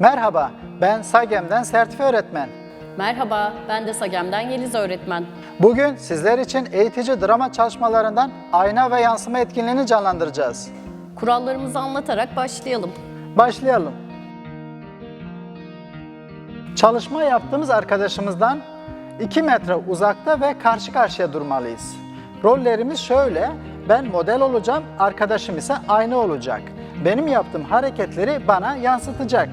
Merhaba, ben SAGEM'den sertifi öğretmen. Merhaba, ben de Sagem'den Yeliz öğretmen. Bugün sizler için eğitici drama çalışmalarından ayna ve yansıma etkinliğini canlandıracağız. Kurallarımızı anlatarak başlayalım. Başlayalım. Çalışma yaptığımız arkadaşımızdan 2 metre uzakta ve karşı karşıya durmalıyız. Rollerimiz şöyle, ben model olacağım, arkadaşım ise ayna olacak. Benim yaptığım hareketleri bana yansıtacak.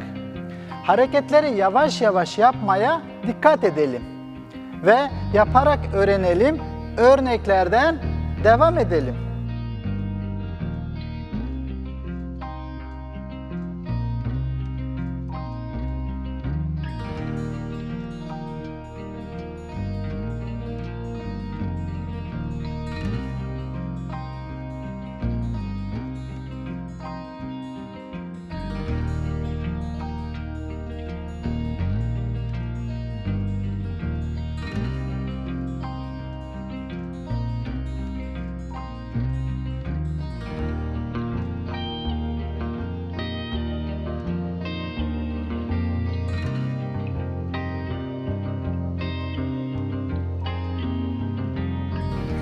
Hareketleri yavaş yavaş yapmaya dikkat edelim. Ve yaparak öğrenelim, örneklerden devam edelim.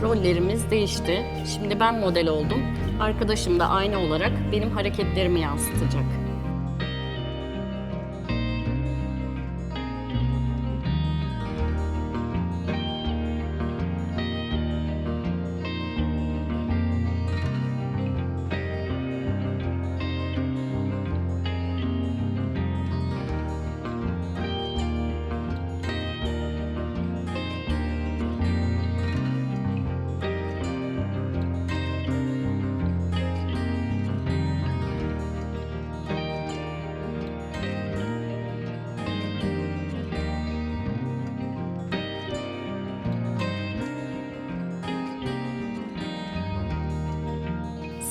Rollerimiz değişti. Şimdi ben model oldum. Arkadaşım da ayna olarak benim hareketlerimi yansıtacak.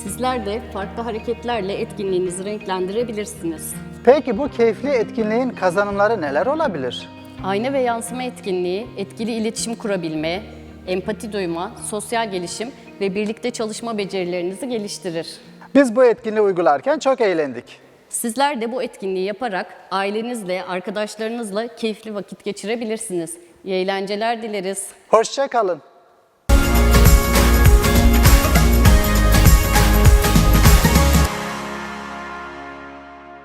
Sizler de farklı hareketlerle etkinliğinizi renklendirebilirsiniz. Peki bu keyifli etkinliğin kazanımları neler olabilir? Ayna ve yansıma etkinliği, etkili iletişim kurabilme, empati duyma, sosyal gelişim ve birlikte çalışma becerilerinizi geliştirir. Biz bu etkinliği uygularken çok eğlendik. Sizler de bu etkinliği yaparak ailenizle, arkadaşlarınızla keyifli vakit geçirebilirsiniz. İyi eğlenceler dileriz. Hoşça kalın.